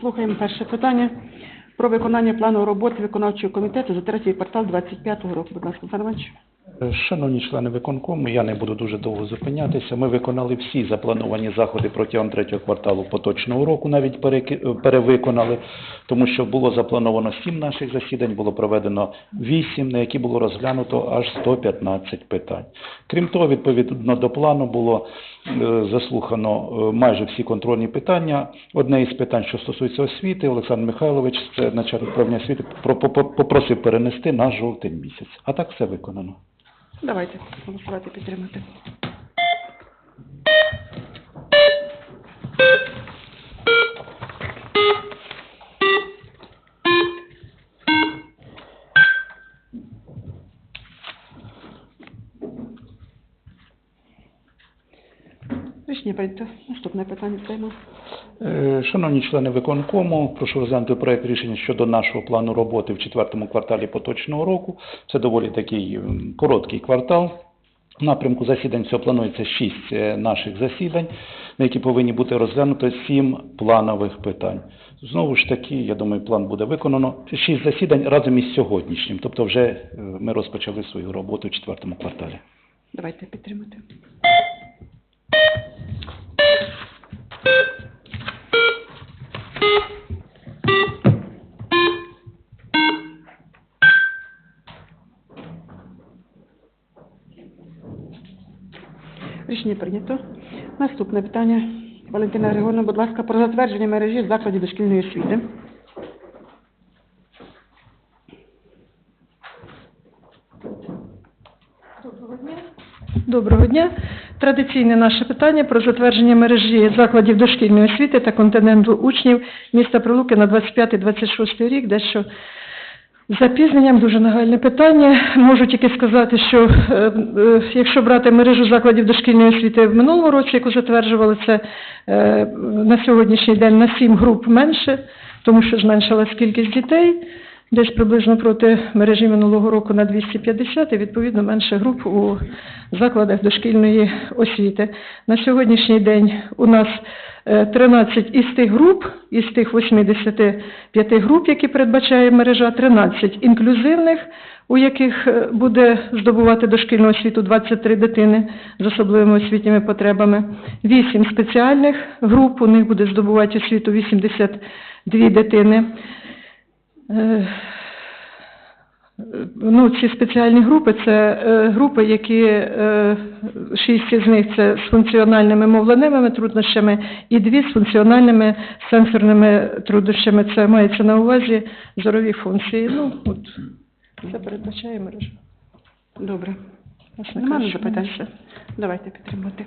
слухаємо перше питання про виконання плану роботи виконавчого комітету за третій квартал 25-го року. Будь ласка, Іванович. Шановні члени виконкому, я не буду дуже довго зупинятися. Ми виконали всі заплановані заходи протягом третього кварталу поточного року, навіть перевиконали, тому що було заплановано сім наших засідань, було проведено вісім, на які було розглянуто аж 115 питань. Крім того, відповідно до плану було е, заслухано е, майже всі контрольні питання. Одне із питань, що стосується освіти, Олександр Михайлович, це начальник управління освіти, про- попросив перенести на жовтень місяць. А так все виконано. Давайте голосувати підтримати. Наступне питання тема. Е, Шановні члени виконкому, прошу розглянути проект рішення щодо нашого плану роботи в четвертому кварталі поточного року. Це доволі такий короткий квартал. В напрямку засідань всього планується шість е, наших засідань, на які повинні бути розглянуто сім планових питань. Знову ж таки, я думаю, план буде виконано. Шість засідань разом із сьогоднішнім. Тобто вже е, ми розпочали свою роботу в четвертому кварталі. Давайте підтримати. Рішення прийнято. Наступне питання. Валентина Григорівна, будь ласка, про затвердження мережі закладів дошкільної освіти. Доброго дня. Традиційне наше питання про затвердження мережі закладів дошкільної освіти та континенту учнів міста Прилуки на 25-26 рік. Дещо запізненням, дуже нагальне питання. Можу тільки сказати, що е, е, якщо брати мережу закладів дошкільної освіти в минулому році, яку затверджували, це е, на сьогоднішній день на 7 груп менше, тому що зменшилась кількість дітей десь приблизно проти мережі минулого року на 250 і відповідно менше груп у закладах дошкільної освіти. На сьогоднішній день у нас е, 13 із тих груп, із тих 85 груп, які передбачає мережа, 13 інклюзивних, у яких е, буде здобувати дошкільну освіту 23 дитини з особливими освітніми потребами, 8 спеціальних груп, у них буде здобувати освіту 82 дитини. Е, Ну, ці спеціальні групи це е, групи, які е, шість із них це з функціональними мовленевими труднощами, і дві з функціональними сенсорними труднощами. Це мається на увазі зорові функції. Ну, от це передбачає мережа. Добре. Немає запитань? Давайте підтримати.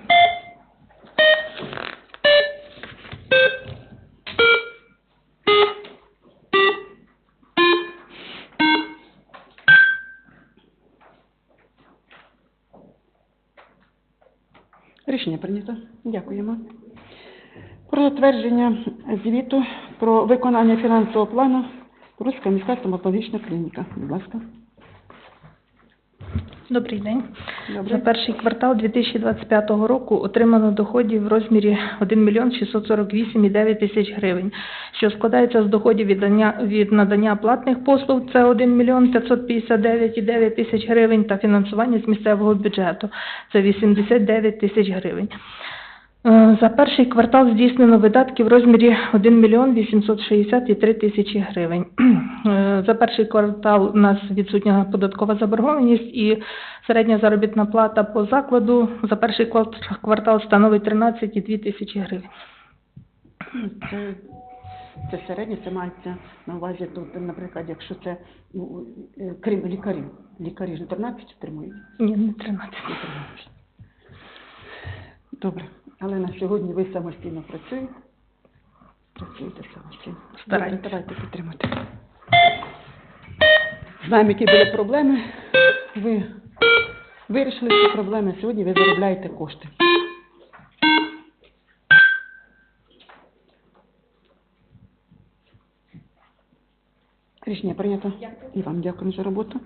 Рішення прийнято. Дякуємо. Про затвердження звіту про виконання фінансового плану Руська міська стоматологічна клініка. Будь ласка. Добрий день. За перший квартал 2025 року отримано доходів в розмірі 1 мільйон 648,9 тисяч гривень, що складається з доходів від, надання, від надання платних послуг, це 1 мільйон 559,9 тисяч гривень, та фінансування з місцевого бюджету, це 89 тисяч гривень. Е, За перший квартал здійснено видатки в розмірі 1 мільйон 863 тисячі гривень. Е, За перший квартал у нас відсутня податкова заборгованість і середня заробітна плата по закладу за перший квартал становить 13,2 тисячі гривень. Це, це середнє, це мається на увазі тут, наприклад, якщо це, ну, е, крім лікарів, лікарі ж не 13 отримують? Ні, не 13. Не 13. Добре, але на сьогодні ви самостійно працюєте? Працюєте самостійно. Стараємося. Давайте підтримати. Знаємо, які були проблеми. Ви вирішили ці проблеми, сьогодні ви заробляєте кошти. Рішення прийнято. І вам дякую за роботу.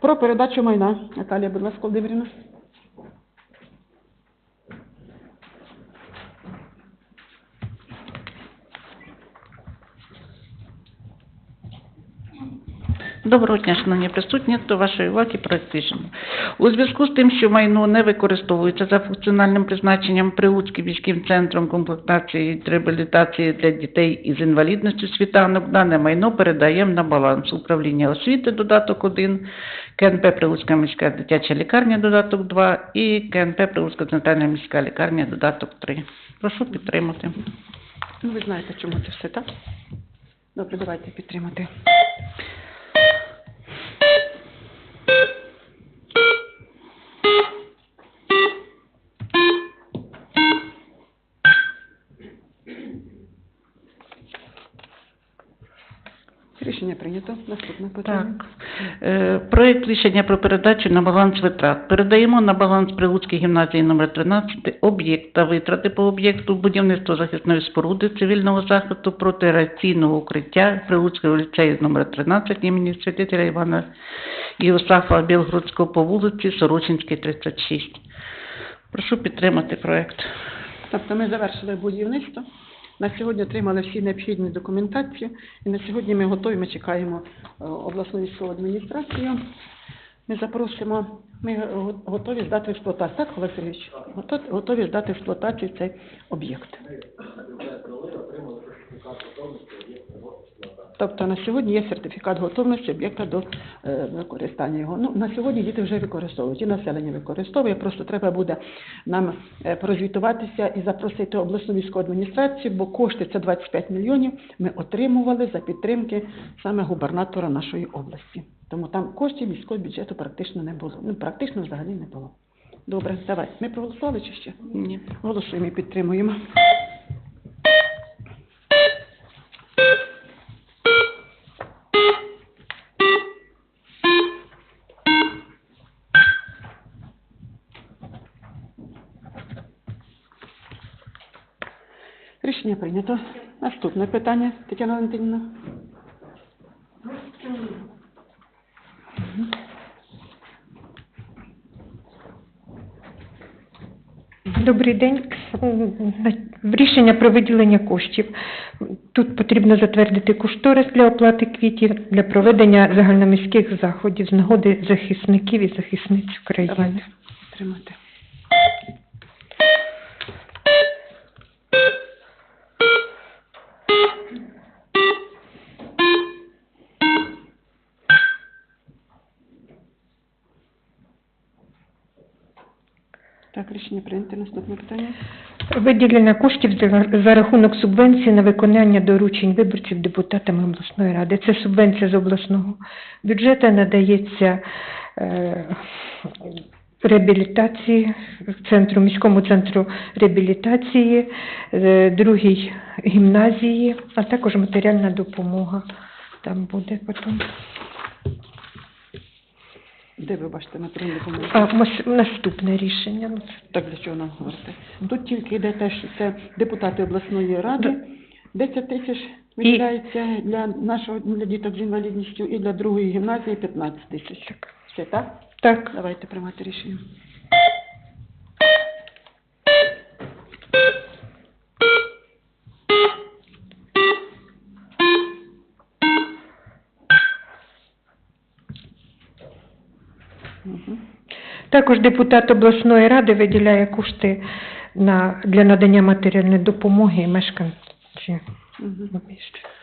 Про передачу майна. Наталія, будь ласка, Володимирівна. Доброго дня, шановні присутні, до вашої уваги проект. У зв'язку з тим, що майно не використовується за функціональним призначенням Прилуцьким міським центром комплектації та реабілітації для дітей із інвалідністю світанок, дане майно передаємо на баланс управління освіти, додаток 1, КНП Прилуцька міська дитяча лікарня, додаток 2 і КНП Прилуцька центральна міська лікарня, додаток 3. Прошу підтримати. Ну, ви знаєте, чому це все, так? Добре, давайте підтримати. Рішення прийнято. Наступне питання. Так. Е, Проект рішення про передачу на баланс витрат. Передаємо на баланс Прилуцькій гімназії номер 13 об'єкт та витрати по об'єкту будівництва захисної споруди цивільного захисту протираційного укриття Прилуцького ліцею номер 13 імені святителя Івана Євсафа Білгородського по вулиці Сорочинській, 36. Прошу підтримати проект. Тобто ми завершили будівництво. На сьогодні отримали всі необхідні документації. І на сьогодні ми готові, ми чекаємо е, обласну військову адміністрацію. Ми запросимо, ми готові здати в експлуатацію. Так, Олег Сергійович? Готові, здати в експлуатацію цей об'єкт. Тобто на сьогодні є сертифікат готовності об'єкта до е, використання його. Ну, на сьогодні діти вже використовують, і населення використовує. Просто треба буде нам е, прозвітуватися і запросити обласну військову адміністрацію, бо кошти це 25 мільйонів ми отримували за підтримки саме губернатора нашої області. Тому там коштів міського бюджету практично не було. Ну, практично взагалі не було. Добре, давай. Ми проголосували чи ще? Ні. Голосуємо і підтримуємо. Рішення прийнято. Наступне питання, Тетяна Валентинівна. Добрий день. Рішення про виділення коштів. Тут потрібно затвердити кошторис для оплати квітів для проведення загальноміських заходів з нагоди захисників і захисниць України. Давайте тримати. Так, рішення прийнято. Наступне питання. Виділення коштів за, рахунок субвенції на виконання доручень виборців депутатами обласної ради. Це субвенція з обласного бюджету надається е, реабілітації, центру, міському центру реабілітації, е, другій гімназії, а також матеріальна допомога там буде потім. Де ви бачите на допомогу? А наступне рішення. ну, це Так для чого нам говорити? Тут тільки йде те, що це депутати обласної ради. 10 тисяч виділяється для нашого для діток з інвалідністю і для другої гімназії 15 тисяч. Так. Все так? Так. Давайте приймати рішення. Також депутат обласної ради виділяє кошти на, для надання матеріальної допомоги мешканцям. Мгм.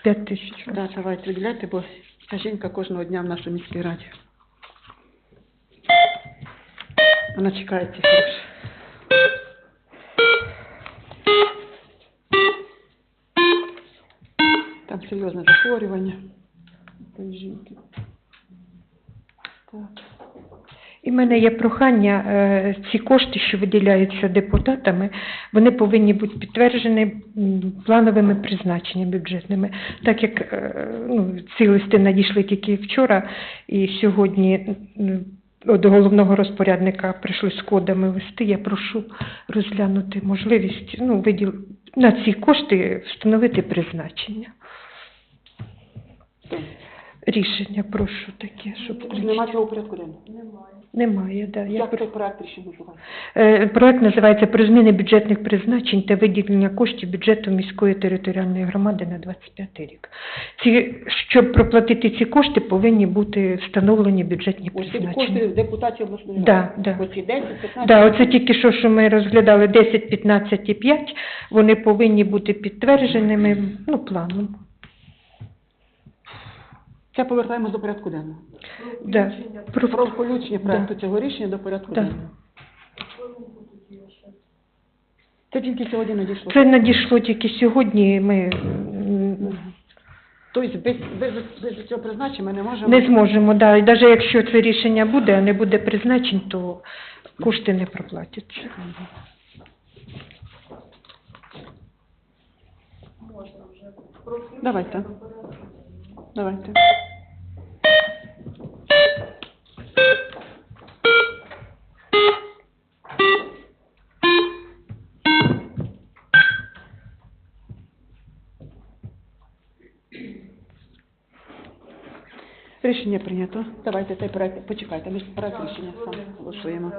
5 тисяч. Да, давайте виділяйте, бо ця жінка кожного дня в нашій міській раді. Вона чекає ці гроші. Там серйозне захворювання. Жінки. Так. Мене є прохання, е, ці кошти, що виділяються депутатами, вони повинні бути підтверджені плановими призначеннями бюджетними. Так як е, ну, ці листи надійшли тільки вчора, і сьогодні до головного розпорядника прийшли з кодами листи, я прошу розглянути можливість ну, виділ... на ці кошти встановити призначення. Рішення, прошу таке, щоб включити. Нема цього порядку денного. Немає, да. Я Як цей проект рішення називається? Е, Проект називається «Про зміни бюджетних призначень та виділення коштів бюджету міської територіальної громади на 25 рік». Ці, щоб проплатити ці кошти, повинні бути встановлені бюджетні Ось ці призначення. кошти депутатів обласної Да, ради. да. Оці 10, 15. Да, оце тільки що, що ми розглядали 10, 15 і 5, вони повинні бути підтвердженими ну, планом. Це повертаємо до порядку денного. Да. Про- Про включення проекту цього рішення до порядку Да. денного. Це тільки сьогодні надійшло. Це надійшло тільки сьогодні, ми м, Тобто без, без, без цього призначення ми не можемо... не зможемо, да. і навіть якщо це рішення буде, а не буде призначень, то кошти не проплатяться. Давайте. Давайте. Рішення прийнято. Давайте цей проект, почекайте, ми ж проект рішення сам голосуємо.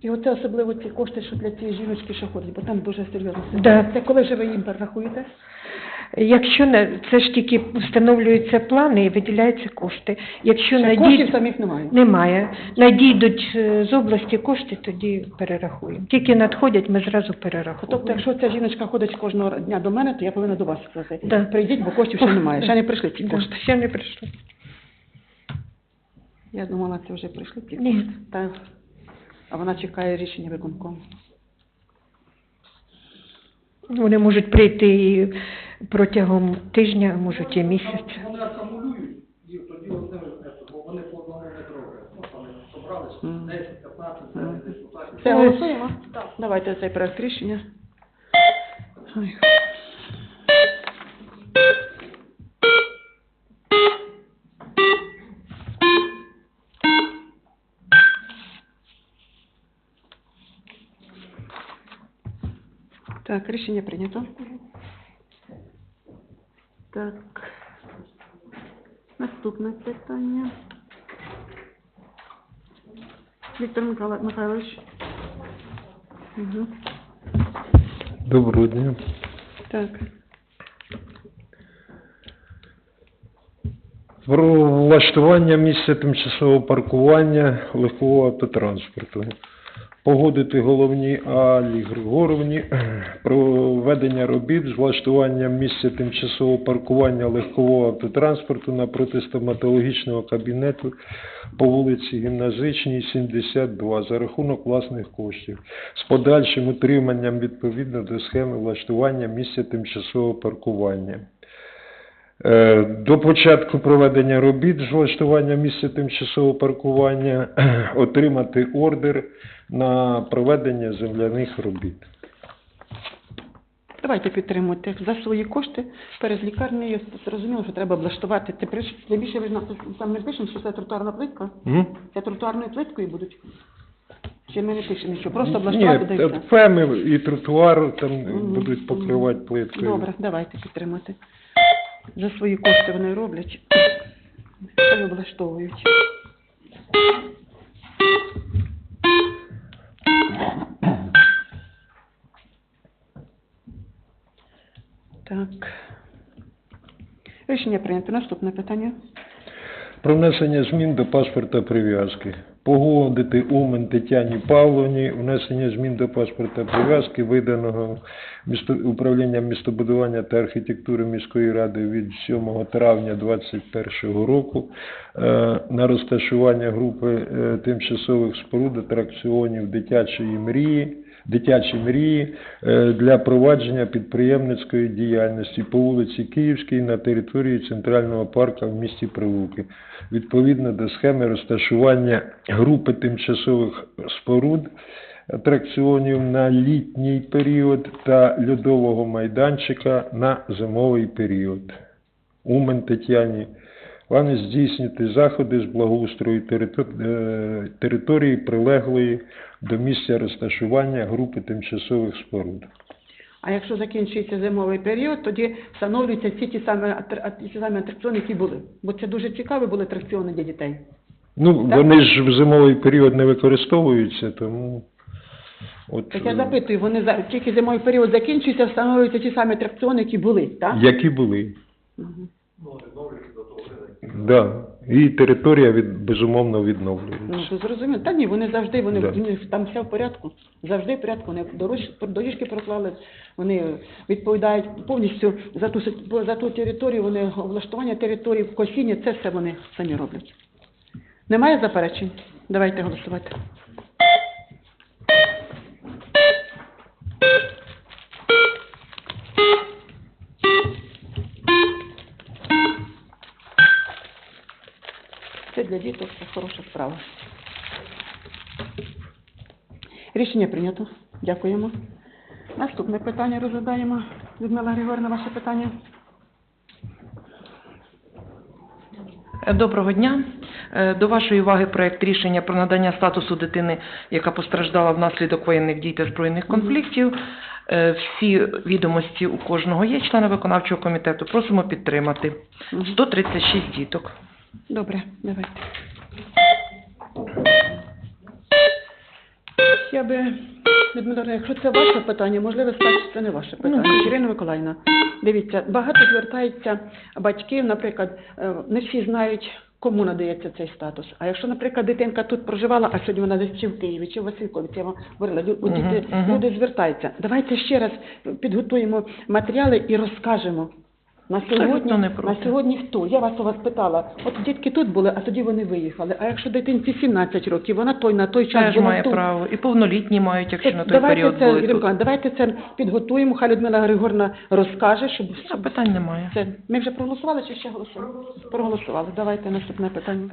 І оце особливо ці кошти, що для цієї жіночки, що ходить, бо там дуже серйозно. Да. Це коли вже ви їм перерахуєте? Якщо не, це ж тільки встановлюються плани і виділяються кошти. Якщо Ще коштів самих немає. немає, надійдуть е, з області кошти, тоді перерахуємо. Тільки надходять, ми зразу перерахуємо. Тобто, якщо ця жіночка ходить кожного дня до мене, то я повинна до вас сказати. Да. Прийдіть, бо коштів ще немає. Ще не прийшли ці кошти. ще не прийшло. Я думала, це вже прийшли ці Ні. кошти. Так. А вона чекає рішення виконкому. Вони можуть прийти і протягом тижня, а можуть і місяця. Вони акумулюють і тоді одне бо вони по одному не роблять. Ну, там собрались Мгм. 10, 15, 10 депутатів. Це голосуємо? Давайте цей проект рішення. Ой. Так, рішення прийнято. Так. Наступне питання. Віктор Михайлович. Угу. Доброго дня. Так. Про влаштування місця тимчасового паркування легкового автотранспорту. Погодити головні Алі Григоровні про ведення робіт з влаштуванням місця тимчасового паркування легкового автотранспорту напроти стоматологічного кабінету по вулиці Гімназичній, 72 за рахунок власних коштів з подальшим утриманням відповідно до схеми влаштування місця тимчасового паркування. Е, До початку проведення робіт з влаштування місця тимчасового паркування отримати ордер на проведення земляних робіт. Давайте підтримуйте за свої кошти перед лікарнею. Зрозуміло, що треба облаштувати. Це приш... Тим більше ви там не пишемо, що це тротуарна плитка. М? Це тротуарною плиткою будуть. Чи ми не пишемо, що просто облаштувати Ні, феми і тротуар там Мгм, будуть покривати плиткою. Добре, давайте підтримати. За свої кошти вони роблять. Хай облаштовують. Так. Рішення прийнято. Наступне питання. Про внесення змін до паспорта прив'язки. Погодити Умен Тетяні Павловні внесення змін до паспорта прив'язки, виданого місто, управлінням містобудування та архітектури міської ради від 7 травня 2021 року е, на розташування групи е, тимчасових споруд атракціонів дитячої мрії. Дитячі мрії е, для провадження підприємницької діяльності по вулиці Київській на території Центрального парку в місті Прилуки відповідно до схеми розташування групи тимчасових споруд атракціонів на літній період та льодового майданчика на зимовий період. Умен Тетяні. Плани здійснити заходи з благоустрою е, території, прилеглої до місця розташування групи тимчасових споруд. А якщо закінчується зимовий період, тоді встановлюються всі ті самі, ті самі атракціони, які були. Бо це дуже цікаві були атракціони для дітей. Ну, Так. вони ж в зимовий період не використовуються, тому... От, Так я запитую, вони за тільки зимовий період закінчується, встановлюються ті самі атракціони, які були, так? Які були. Мгм. Да. І територія від, безумовно Ну, відновлюється. то зрозуміло. Та ні, вони завжди, вони, Да. там все в порядку. Завжди в порядку. Вони дорож, доріжки проклали, вони відповідають повністю за ту, сит- за ту територію, вони влаштування території, косіння, це все вони самі роблять. Немає заперечень? Давайте голосувати. Це для діток це хороша справа. Рішення прийнято. Дякуємо. Наступне питання розглядаємо. Людмила Григорівна, ваше питання. Доброго дня. Е, До вашої уваги проект рішення про надання статусу дитини, яка постраждала внаслідок воєнних дій та збройних конфліктів. Е, Всі відомості у кожного є члена виконавчого комітету. Просимо підтримати. Мгм. 136 діток. Добре, давайте. Я би, Людмила, якщо це ваше питання, можливо, скажете, що це не ваше питання. Ірина Миколаївна, дивіться, багато звертаються батьків, наприклад, е, не всі знають, кому надається цей статус. А якщо, наприклад, дитинка тут проживала, а сьогодні вона десь чи в Києві, чи в Василькові, я вам говорила, лю- Мгм, діти, мгм. люди звертаються. Давайте ще раз підготуємо матеріали і розкажемо. На сьогодні, не на сьогодні хто? Я вас у вас питала. От дітки тут були, а тоді вони виїхали. А якщо дитинці 17 років, вона той на той час Теж була має тут. право. І повнолітні мають, якщо Так, на той давайте період це, були Ірина тут. Миколаївна, давайте це підготуємо. Хай Людмила Григорна розкаже, щоб Та Питань немає. це. Ми вже проголосували чи ще голосуємо? Проголосували. Давайте наступне питання.